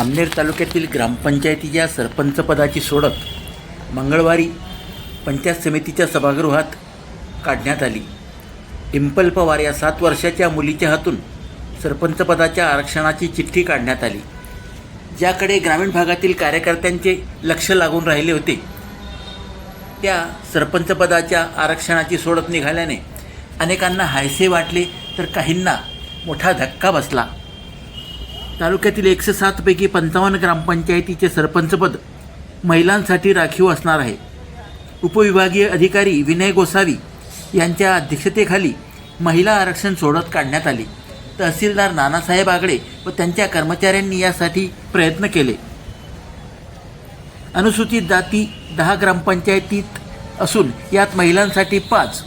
जामनेर तालुक्यातील ग्रामपंचायतीच्या सरपंचपदाची सोडत मंगळवारी पंचायत समितीच्या सभागृहात काढण्यात आली. डिंपल पवार या सात वर्षाच्या मुलीच्या हातून सरपंचपदाच्या आरक्षणाची चिठ्ठी काढण्यात आली. ज्याकडे ग्रामीण भागातील कार्यकर्त्यांचे लक्ष लागून राहिले होते त्या सरपंचपदाच्या आरक्षणाची सोडत निघाल्याने अनेकांना हायसे वाटले तर काहींना मोठा धक्का बसला. तालुक्यातील एकशे सातपैकी पंचावन्न ग्रामपंचायतीचे सरपंचपद महिलांसाठी राखीव असणार आहे. उपविभागीय अधिकारी विनय गोसावी यांच्या अध्यक्षतेखाली महिला आरक्षण सोडत काढण्यात आली. तहसीलदार नानासाहेब आगडे व त्यांच्या कर्मचाऱ्यांनी यासाठी प्रयत्न केले. अनुसूचित जाती दहा ग्रामपंचायतीत असून यात महिलांसाठी पाच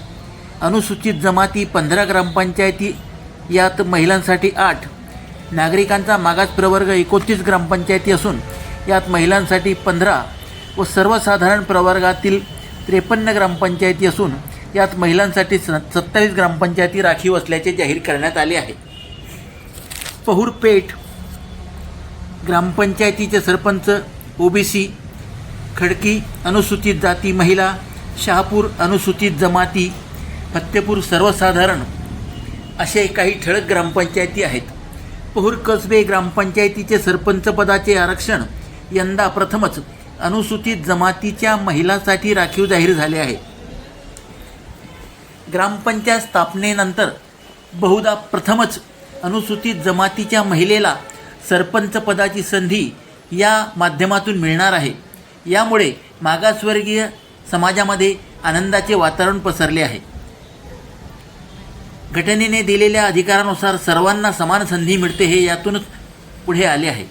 अनुसूचित जमाती पंधरा ग्रामपंचायती यात महिलांसाठी आठ नागरिकांचा मागास प्रवर्ग एकोणतीस ग्रामपंचायती असून यात महिलांसाठी पंधरा व सर्वसाधारण प्रवर्गातील त्रेपन्न ग्रामपंचायती असून यात महिलांसाठी स सत्तावीस ग्रामपंचायती राखीव असल्याचे जाहीर करण्यात आले आहे. पहुरपेठ ग्रामपंचायतीचे सरपंच ओबीसी खडकी अनुसूचित जाती महिला शहापूर अनुसूचित जमाती फत्तेपूर सर्वसाधारण असे काही ठळक ग्रामपंचायती आहेत. पोहूर कसबे ग्रामपंचायतीचे सरपंचपदाचे आरक्षण यंदा प्रथमच अनुसूचित जमातीच्या महिलांसाठी राखीव जाहीर झाले आहे. ग्रामपंचायत स्थापनेनंतर बहुधा प्रथमच अनुसूचित जमातीच्या महिलेला सरपंच पदाची संधी या माध्यमातून मिळणार आहे. यामुळे मागासवर्गीय समाजामध्ये आनंदाचे वातावरण पसरले आहे. घटनेने दिलेल्या अधिकारानुसार सर्वांना समान संधी मिळते हे यातूनच पुढे आले आहे.